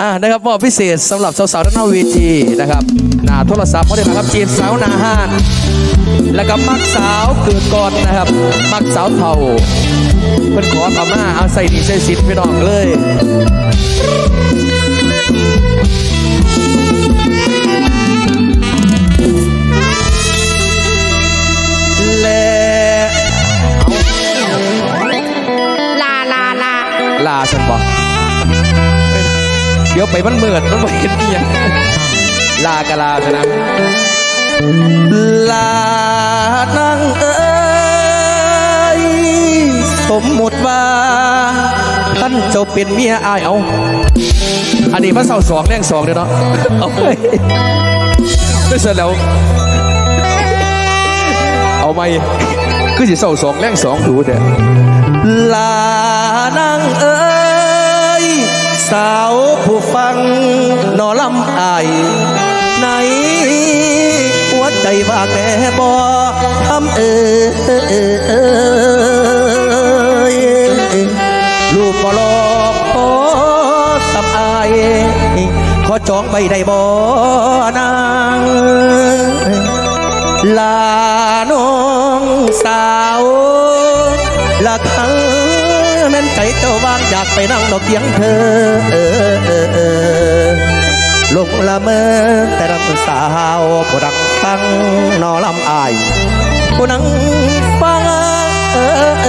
อ่านะครับมอบพิเศษสำหรับสาวๆด้านหน้าเวทีนะครับหน้าโทรศัพท์เพราเดี๋ยนะครับจีบสาวหนาห้านแล้วก็มักสาวเกิดก่อนนะครับ มักสาวเท่าเพิ่นขอขมาเอาใส่ดีใส่สิทธิ์พี่น้องเลย เดี๋ยวไปมันเหมือนมันบ่เห็นอีหยังลากะลาชนะลานังเอ้ยสมมติว่าท่านเจ้าเป็นเมียอายเอาอันนี้พระเสาสองแรงสองเด้อเนาะเอาไปไม่เสร็จแล้ว เอาไหมคือสิเสาสองแรงสองดูเด้ลานางเอ้ย สาวผู้ฟังนอลำอายในหัวใจว่างแน่บ่ทำเอ้ยลูกหลอกขอสับอายขอจองไปได้บ่นางลาน้องสาว ใจเจ้าว่างอยากไปนั่งดอกเตียงเธอ เออเออเออลงละเมอแต่รักสาวผู้ดังฟังนอลำอายผู้นังฟังเออเอ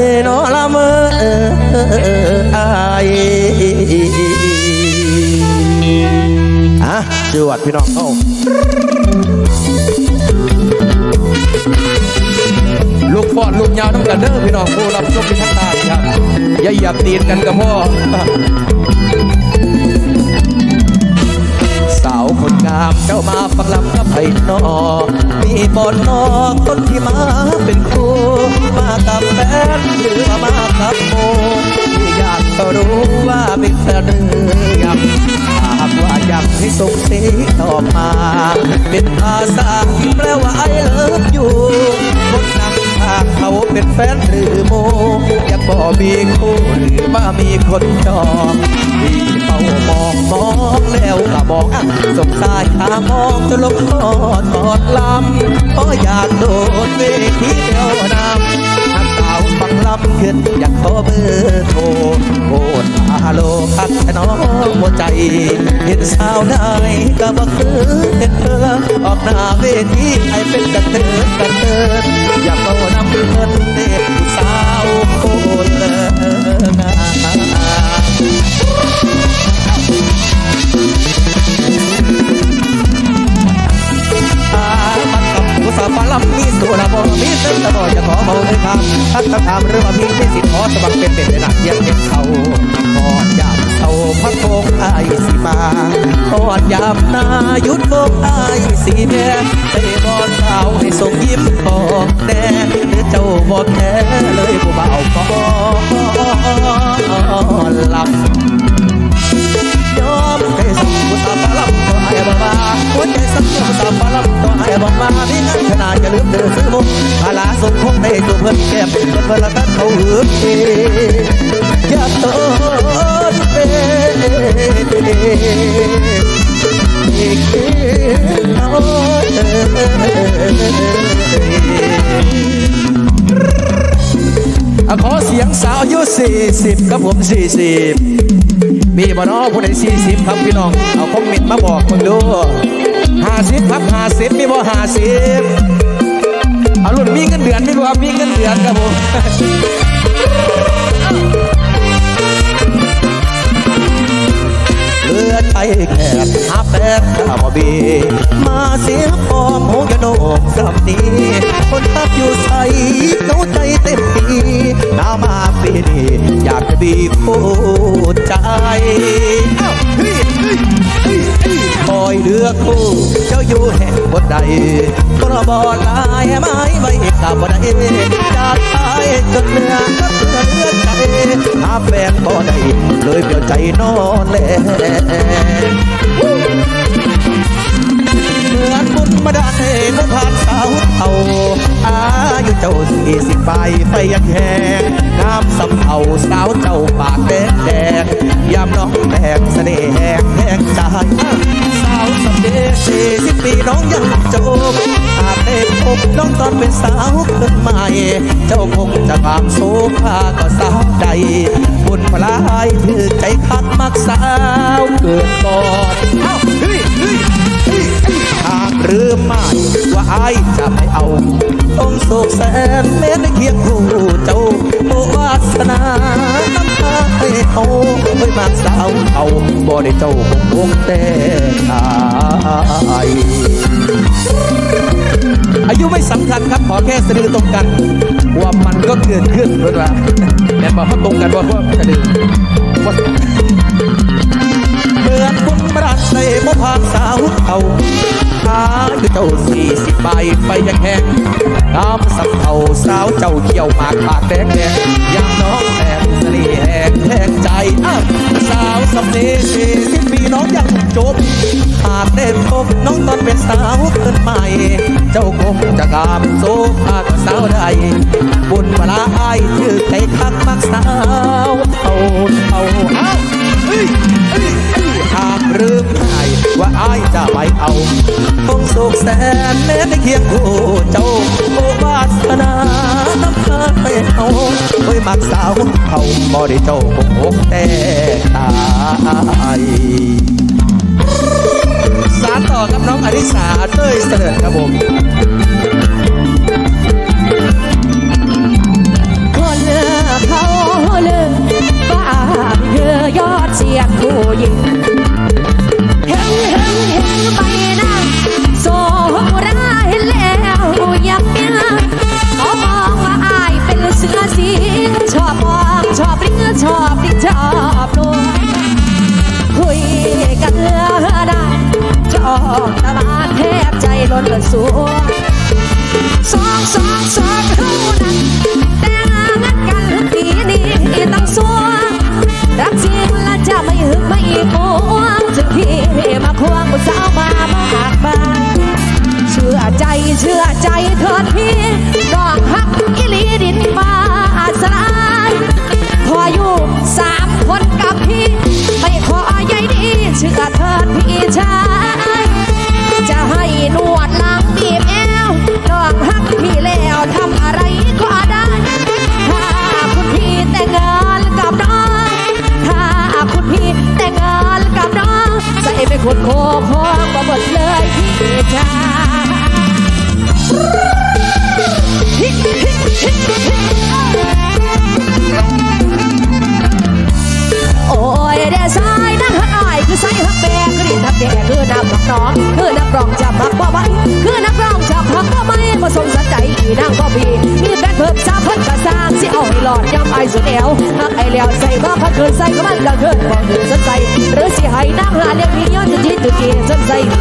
อนอลำเมอเออออเอออายอะจวดพี่น้องเข้าลูกฟอดลูกยาวน้ำกันเด้อพี่น้องผู้รับชมที่ทั้งตา อย่าเหยียบตีนกันกับพ่อ สาวคนงามเจ้ามาฟังลำกับไผ่นอ มีบอนนอคนที่มาเป็นครูมากับแฟนหรือมากับโมอยากก็รู้ว่าเป็นแฟนอยังหากว่าอยากให้ส่งเสียงตอมา เป็นภาษาแปลว่า I love you คนนั่งข้างเขาเป็นแฟนหรือโม กบอกมีคู่หรือว่ามีคนจองที่เฝ้ามองมองแล้วก็บอกอะสงสายขามองจะลงคอทอดลำเพราะอยากโดดเวทีเดียวนำหากสาวฟังลำขึ้นอยากขอเบอร์โทรโอดฮัลโลคัดน้องหัวใจ เห็นสาวได้ก็บ่คือเป็นเธอออกหน้าเวทีให้เป็นกระเตือนกระเตือน บมีเส้นตะบอจะขอเบาเลยครับทักตะถามหรือว่ามีที่สิทธิ์ขอสมัครเป็นเป็นในหนักเยี่ยมเป็นเขาก่อนยามเศร้าพักโกงอสิมาก่อนยามนายุดโกงอสีแดงใจบอสาวให้ส่งยิ้มบอกแน่หรือเจ้าบอกแค่เลยผู้เบาก็หลับยอมให้สักผู้สาวปลาลั บตัวไอ้บ้าหัวใจสักผู้สาวปลาลับตัวไอ้บ้าบ้ามีเงินขนาดจะลืมเดือซื้อมุกภาลาส่งคงได้ตัวเพื่อนแก้มเพื่อนเพื่อนละกันเขาหือเออย่าต้นเป็นอะขอเสียงสาวอายุ40ครับผม 40 มีบ่นอผู้ใดสี่สิบครับพี่น้อง เอาคอมเมนต์มาบอกมึงดูห้าสิบครับห้าสิบมีบ่ห้าสิบเอารุ่นมีเงินเดือนไม่รู้ครับมีเงินเดือนครับผมเลือใจแคบหาแป๊บข้าวบีมาเสียพอมหูกระโดกสำนีคนทักอยู่ใส่เขาใจเต็มปีหน้ามาปีนี้ บอลายไม้ไว้กับบ่ได้จากตายจนเหนือก็เตือเลือดใจหาแฟนบ่ได้เลยเปลี่ยวใจนอนแลเหมือนบุญมาดาเองผ่านสาวเท่าอา้าสี่สิบใบไปยักแหงน้ำสำเอาสาวเจ้าปากแดงแดงยามน้องแตกเสน่ห์แหกแใจสาวสำเด็จสิบปีน้องยังจมอาเได้พบน้องตอนเป็นสาวขึ้นใหม่ เจ้าคงจะคางโศกาก็สาวใจบุญพลายถือใจคักมักสาวเกิดก่อน หรือไม่ว่าไอจะไม่เอา ต้องโศกแสนเม็ดเคียงคู่เจ้าโอวาสนาน้ำตาให้เอาเฮ้มากสาวเอาบ่ได้เจ้าคงคงแต่ตายอายุไม่สำคัญครับขอแค่สะดือตรงกัน ว่ามันก็เกิดขึ้นเว่าแม่นบอกเขาตรงกันว่าพวกสะดือว่าเหมือนบุญ บรัดในมพานสาวเขาหาคือเจ้าสี่สิบใบไปยังแหงงามสับเขาสาวเจ้าเขียวหมากปากแดงแดงยามน้องแอบเสน่ห์แหกแทงใจอ้าวสาวสำเนีสี่สิบปีน้องยังจบหากได้พบน้องตอนเป็นสาวเกินใหม่ เจ้าคงจะงามโซภากับสาวใดบุญเวลาอายถือใจคักมักสาวเท่าเท่าเอ้าเอ้ย อายจะไปเอาคงสุขแสนแม้ได้เคียงคู่เจ้าโอวาสนาน้ำตาไปเอาโอ้ยมักสาวเขาบ่ได้เจ้าคงอกแต่ตายสารต่อกับน้องอริสาเต้ยเสด็จครับผมคนเขาลืมว่าเธอยอดเสียงผู้หญิง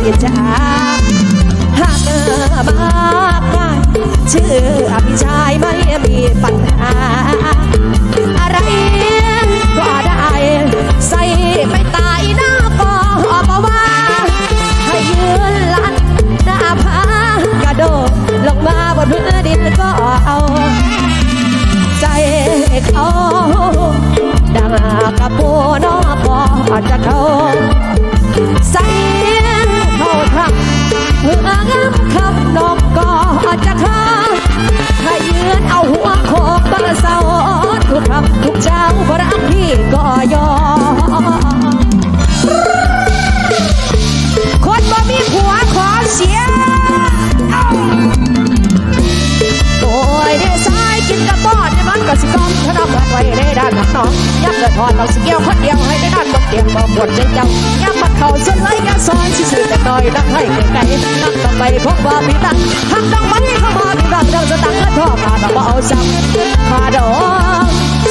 สน ทุกทุกเช้าเพราะรักพี่ก็ยอมคนบ่มีผัวขอเสียโอ้ยเดซายกินกระป๋อดในมันก็สิกอมถ้านำหัดไว้ในด้านหักน้องยับเกิดทอดเราสิเกี่ยวคนเดียวให้ในด้านบนเตียงบ่ปวดใจเจ้ายับมัดเข่าส่วนไรยาซอนสิสื่อแต่น้อยนักให้ไกลๆนักต้อไปพบว่าพี่ตังหักต้องไปเข้ามาพี่รักเราจะตังเงินทอมาดอกบ่เอาซ้ำมาดอก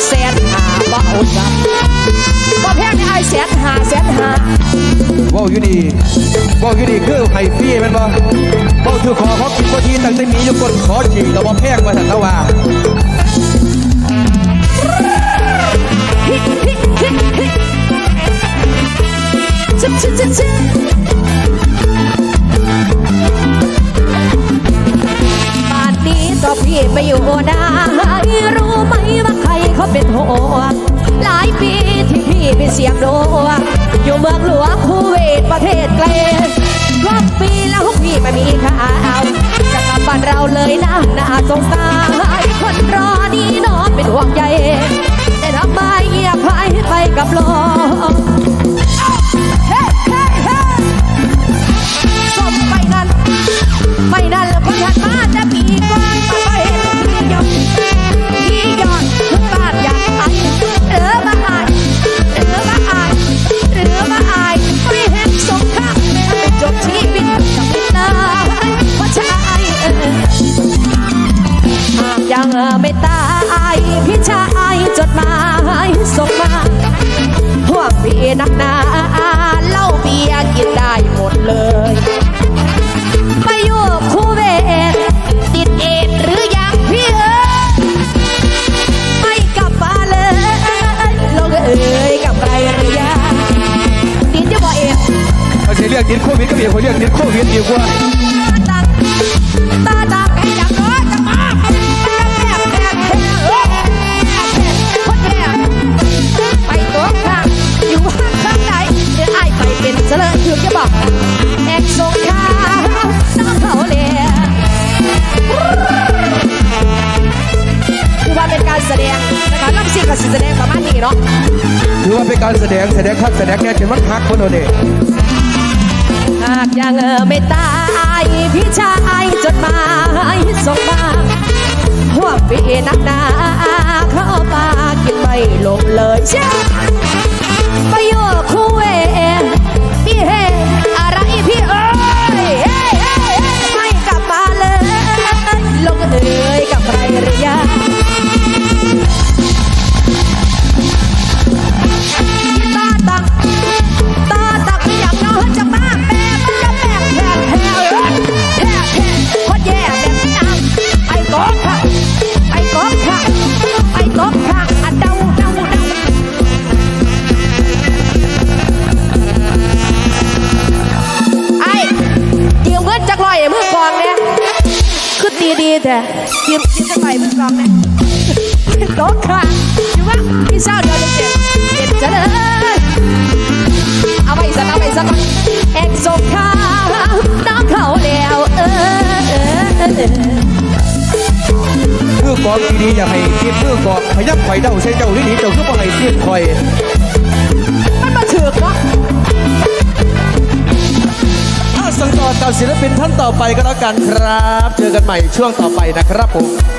แสนหาบ่เอาจับบ่แพงในไอ้แสนหาแสนหาว่าวอยู่ดีว่าวอยู่ดีคือไผ่พี่แมันบ่ว่าวถือขอเขากินกว่าทีตั้งแต่มีอยู่กดขอจีเราบ่าแพงมาสันตะว่า เราเลยนะน่าสงสารคนรอนี่นอนเป็นห่วงใยแต่ทำไมเงียบหายไปกับลม กติดโควิดก็มีคนเรียกติดโควิดดีกว่าตาตาตาให้จับน้อยจับมาแอบแอบแอบเฮ้ยคนแอบไปตัวข้างอยู่ข้างข้างไหนเดี๋ยวไอ้ไปเป็นเฉลยถึงจะบอกแอกสงข้าน้องเขาเลยคือว่าเป็นการแสดงนะคะรับสิ่งกับแสดงประมาณนี้เนาะถือว่าเป็นการแสดงแสดงคักแสดงเนี่จนมันพักคนเอาเดากยังเออไม่ตายพี่ชายจดหมายส่งมาหัวปีนักหนาเข้าปากินไม่ลงเลยเช่ เออมือกองดีๆอย่าให้ติดมือกองพยับไข่เดาใส่เจ้าที่นี่เจ้าคือบ่ให้ติดคอยมันมาถือกเนาะถ้าสังต่อกับศิลปินท่านต่อไปก็แล้วกันครับ เจอกันใหม่ช่วงต่อไปนะครับผม